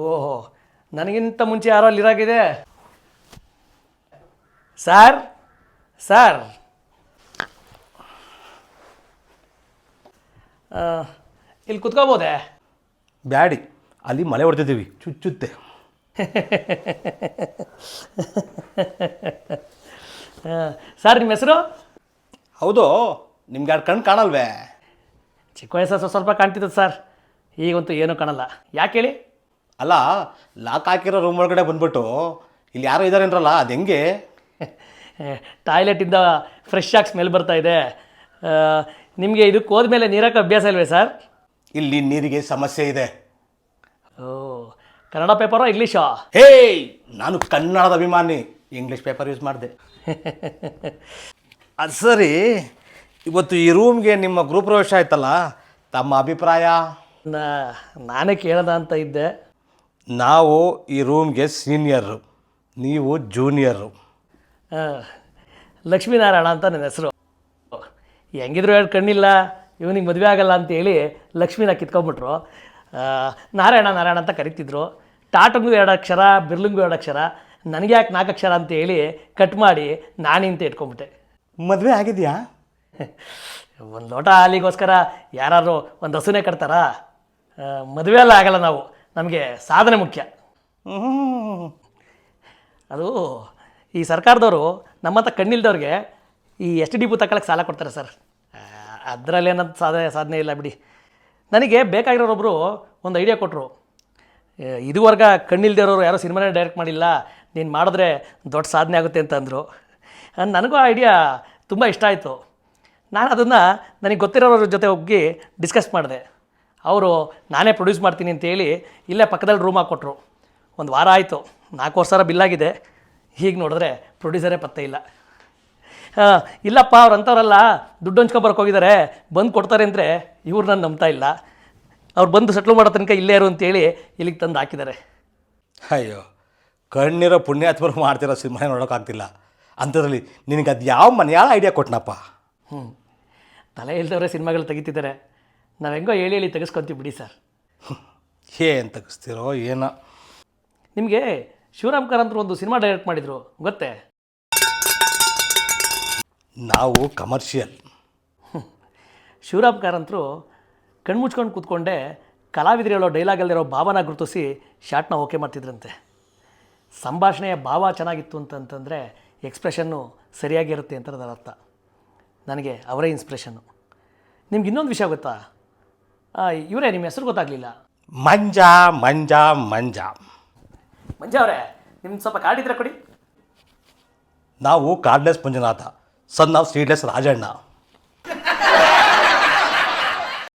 ಓಹೋ ನನಗಿಂತ ಮುಂಚೆ ಯಾರೋ ಅಲ್ಲಿರಾಗಿದೆ ಸರ್ ಸರ್. ಇಲ್ಲಿ ಕುತ್ಕೋಬೋದೆ? ಬ್ಯಾಡಿ ಅಲ್ಲಿ ಮಳೆ ಹೊಡ್ತಿದ್ದೀವಿ ಚುಚ್ಚುತ್ತೆ. ಸರ್ ನಿಮ್ಮ ಹೆಸರು? ಹೌದು ನಿಮ್ಗೆ ಯಾರು ಕಣ್ಣು ಕಾಣಲ್ವೇ? ಚಿಕ್ಕ ವಯಸ್ಸು ಸ್ವಲ್ಪ ಸ್ವಲ್ಪ ಕಾಣ್ತಿದ್ದದು ಸರ್ ಈಗಂತೂ ಏನೂ ಕಾಣಲ್ಲ. ಯಾಕೆ ಹೇಳಿ? ಅಲ್ಲ ಲಾಕ್ ಹಾಕಿರೋ ರೂಮ್ ಒಳಗಡೆ ಬಂದ್ಬಿಟ್ಟು ಇಲ್ಲಿ ಯಾರೋ ಇದ್ದಾರೆ ಅಂದ್ರಲ್ಲ ಅದು ಹೆಂಗೆ? ಟಾಯ್ಲೆಟಿಂದ ಫ್ರೆಶ್ ಆಗಿ ಸ್ಮೆಲ್ ಬರ್ತಾ ಇದೆ. ನಿಮಗೆ ಇದಕ್ಕೆ ಹೋದ್ಮೇಲೆ ನೀರಕ್ಕೆ ಅಭ್ಯಾಸ ಇಲ್ವೇ ಸರ್? ಇಲ್ಲಿ ನೀರಿಗೆ ಸಮಸ್ಯೆ ಇದೆ. ಓ ಕನ್ನಡ ಪೇಪರೋ ಇಂಗ್ಲೀಷಾ ಹೇ ನಾನು ಕನ್ನಡದ ಅಭಿಮಾನಿ. ಇಂಗ್ಲೀಷ್ ಪೇಪರ್ ಯೂಸ್ ಮಾಡಿದೆ. ಅದು ಸರಿ ಇವತ್ತು ಈ ರೂಮ್ಗೆ ನಿಮ್ಮ ಗ್ರೂಪ್ ಪ್ರವೇಶ ಆಯ್ತಲ್ಲ ತಮ್ಮ ಅಭಿಪ್ರಾಯ? ನಾನೇ ಕೇಳದ ಅಂತ ಇದ್ದೆ. ನಾವು ಈ ರೂಮ್ಗೆ ಸೀನಿಯರು ನೀವು ಜೂನಿಯರು ಲಕ್ಷ್ಮೀನಾರಾಯಣ ಅಂತ ನನ್ನ ಹೆಸರು. ಹೆಂಗಿದ್ರು ಎರಡು ಕಣ್ಣಿಲ್ಲ ಇವನಿಗೆ ಮದುವೆ ಆಗಲ್ಲ ಅಂತೇಳಿ ಹೇಳಿ ಕಿತ್ಕೊಂಡ್ಬಿಟ್ರು. ಕಿತ್ಕೊಂಬಿಟ್ರು ನಾರಾಯಣ ನಾರಾಯಣ ಅಂತ ಕರಿತಿದ್ರು. ಟಾಟಂಗೂ ಎರಡು ಅಕ್ಷರ ಬಿರ್ಲಿಂಗೂ ಎರಡು ಅಕ್ಷರ ನನಗೆ ಯಾಕೆ ನಾಲ್ಕು ಅಕ್ಷರ ಅಂತ ಹೇಳಿ ಕಟ್ ಮಾಡಿ ನಾಣಿ ಅಂತ ಇಟ್ಕೊಂಬಿಟ್ಟೆ ಮದುವೆ ಆಗಿದೆಯಾ? ಒಂದು ಲೋಟ ಹಾಲಿಗೋಸ್ಕರ ಯಾರು ಒಂದು ಹಸುನೇ ಕಟ್ತಾರಾ? ಮದುವೆ ಎಲ್ಲ ಆಗಲ್ಲ ನಾವು. ನಮಗೆ ಸಾಧನೆ ಮುಖ್ಯ. ಅದು ಈ ಸರ್ಕಾರದವರು ನಮ್ಮಂಥ ಕಣ್ಣಿಲ್ದವ್ರಿಗೆ ಈ ಎಸ್ ಟಿ ಡಿ ಪು ತಗೊಳಕ್ಕೆ ಸಾಲ ಕೊಡ್ತಾರೆ ಸರ್. ಅದರಲ್ಲಿ ಏನಂತ ಸಾಧನೆ ಸಾಧನೆ ಇಲ್ಲ ಬಿಡಿ. ನನಗೆ ಬೇಕಾಗಿರೋರೊಬ್ಬರು ಒಂದು ಐಡಿಯಾ ಕೊಟ್ಟರು ಇದುವರೆಗ ಕಣ್ಣಿಲ್ದಿರೋರು ಯಾರೋ ಸಿನಿಮಾನೇ ಡೈರೆಕ್ಟ್ ಮಾಡಿಲ್ಲ ನೀನು ಮಾಡಿದ್ರೆ ದೊಡ್ಡ ಸಾಧನೆ ಆಗುತ್ತೆ ಅಂತ ಅಂದರು. ನನಗೂ ಆ ಐಡಿಯಾ ತುಂಬ ಇಷ್ಟ ಆಯಿತು. ನಾನು ಅದನ್ನು ನನಗೆ ಗೊತ್ತಿರೋರ ಜೊತೆ ಹೋಗಿ ಡಿಸ್ಕಸ್ ಮಾಡಿದೆ. ಅವರು ನಾನೇ ಪ್ರೊಡ್ಯೂಸ್ ಮಾಡ್ತೀನಿ ಅಂತೇಳಿ ಇಲ್ಲೇ ಪಕ್ಕದಲ್ಲಿ ರೂಮ್ ಹಾಕ್ಕೊಟ್ರು. ಒಂದು ವಾರ ಆಯಿತು ನಾಲ್ಕು ಸಾವಿರ ಬಿಲ್ಲಾಗಿದೆ ಹೀಗೆ ನೋಡಿದ್ರೆ ಪ್ರೊಡ್ಯೂಸರೇ ಪತ್ತೆ ಇಲ್ಲ. ಹಾಂ ಇಲ್ಲಪ್ಪ ಅವ್ರು ಅಂಥವ್ರಲ್ಲ ದುಡ್ಡು ಹಂಚ್ಕೊಬರಕ್ಕೆ ಹೋಗಿದ್ದಾರೆ ಬಂದು ಕೊಡ್ತಾರೆ ಅಂದರೆ ಇವ್ರು ನಾನು ನಂಬ್ತಾ ಇಲ್ಲ. ಅವ್ರು ಬಂದು ಸೆಟ್ಲ್ ಮಾಡೋ ತನಕ ಇಲ್ಲೇ ಇರು ಅಂತೇಳಿ ಇಲ್ಲಿಗೆ ತಂದು ಹಾಕಿದ್ದಾರೆ ಅಯ್ಯೋ ಕಣ್ಣಿರೋ ಪುಣ್ಯಾತ್ಮರು ಮಾಡ್ತಿರೋ ಸಿನಿಮಾ ನೋಡೋಕ್ಕಾಗ್ತಿಲ್ಲ ಅಂಥದ್ರಲ್ಲಿ ನಿನಗೆ ಅದು ಯಾವ ಮನೆಯಾಳ ಐಡಿಯಾ ಕೊಟ್ಟನಪ್ಪ ಹ್ಞೂ ತಲೆ ಇಲ್ದವರೇ ಸಿನಿಮಾಗಳು ತೆಗಿತಿದ್ದಾರೆ ನಾವು ಹೆಂಗೋ ಹೇಳಿ ಹೇಳಿ ತೆಗೆಸ್ಕೊತೀವಿ ಬಿಡಿ ಸರ್. ಏನು ತೆಗಿಸ್ತೀರೋ ಏನೋ. ನಿಮಗೆ ಶಿವರಾಮ್ ಕಾರಂತರು ಒಂದು ಸಿನಿಮಾ ಡೈರೆಕ್ಟ್ ಮಾಡಿದರು ಗೊತ್ತೇ? ನಾವು ಕಮರ್ಷಿಯಲ್ ಶಿವರಾಮ್ ಕಾರಂತರು ಕಣ್ಮುಚ್ಕೊಂಡು ಕೂತ್ಕೊಂಡೆ ಕಲಾವಿದರು ಹೇಳೋ ಡೈಲಾಗಲ್ಲಿರೋ ಭಾವನ ಗುರುತಿಸಿ ಶಾರ್ಟ್ನ ಓಕೆ ಮಾಡ್ತಿದ್ರಂತೆ. ಸಂಭಾಷಣೆಯ ಭಾವ ಚೆನ್ನಾಗಿತ್ತು ಅಂತಂತಂದರೆ ಎಕ್ಸ್ಪ್ರೆಷನ್ನು ಸರಿಯಾಗಿರುತ್ತೆ ಅಂತ ಅದರ ಅರ್ಥ ನನಗೆ ಅವರೇ ಇನ್ಸ್ಪಿರೇಷನ್ನು ನಿಮ್ಗೆ ಇನ್ನೊಂದು ವಿಷಯ ಗೊತ್ತಾ? ಇವರೇ ನಿಮ್ಮ ಹೆಸರು ಗೊತ್ತಾಗಲಿಲ್ಲ. ಮಂಜ ಮಂಜ ಮಂಜ. ಮಂಜ ಅವರೇ ನಿಮ್ಗೆ ಸ್ವಲ್ಪ ಕಾರ್ಡ್ ಇದ್ರೆ ಕೊಡಿ. ನಾವು cordless Manjunatha. Son of seedless Rajanna.